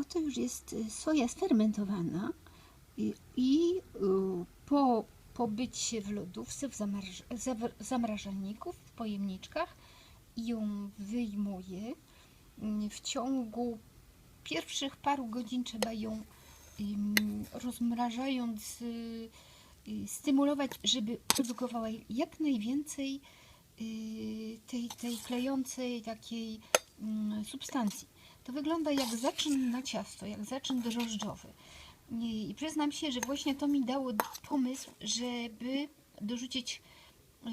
oto już jest y, soja sfermentowana i, i y, po pobycie w lodówce, w zamarz, zawr- zamrażalniku, w pojemniczkach ją wyjmuję. Mm, W ciągu pierwszych paru godzin trzeba ją rozmrażając y, stymulować, żeby produkowała jak najwięcej tej, tej klejącej takiej mm, substancji. To wygląda jak zaczyn na ciasto, jak zaczyn drożdżowy. I, przyznam się, że właśnie to mi dało pomysł, żeby dorzucić y,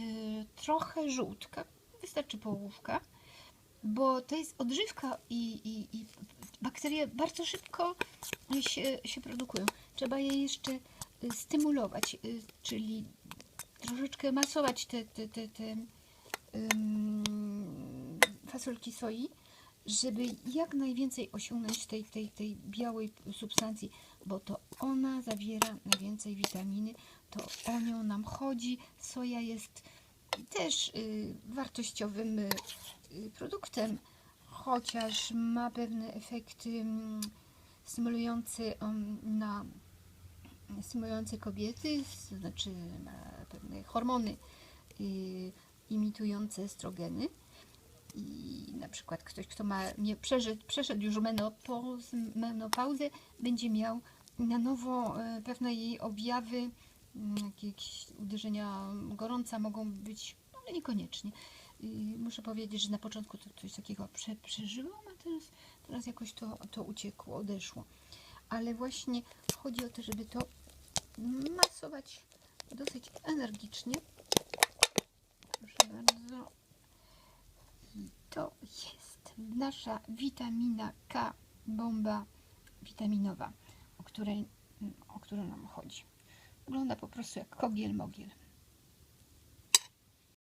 trochę żółtka, wystarczy połówka, bo to jest odżywka i, i, i bakterie bardzo szybko się, się produkują. Trzeba je jeszcze y, stymulować, y, czyli troszeczkę masować te, te, te, te fasolki soi, żeby jak najwięcej osiągnąć tej, tej, tej białej substancji, bo to ona zawiera najwięcej witaminy, to o nią nam chodzi. Soja jest też y, wartościowym y, y, produktem, chociaż ma pewne efekty mm, stymulujące um, na stymulujące kobiety, to znaczy ma pewne hormony y, imitujące estrogeny. I na przykład ktoś, kto ma, nie przeszedł, przeszedł już menopauz, menopauzę, będzie miał na nowo e, pewne jej objawy, mm, jakieś uderzenia gorąca mogą być, ale niekoniecznie. I muszę powiedzieć, że na początku to coś takiego prze, przeżyłam, a teraz, teraz jakoś to, to uciekło, odeszło. Ale właśnie chodzi o to, żeby to masować dosyć energicznie. Proszę bardzo. I to jest nasza witamina K, bomba witaminowa, o, której, o którą nam chodzi. Wygląda po prostu jak kogiel mogiel.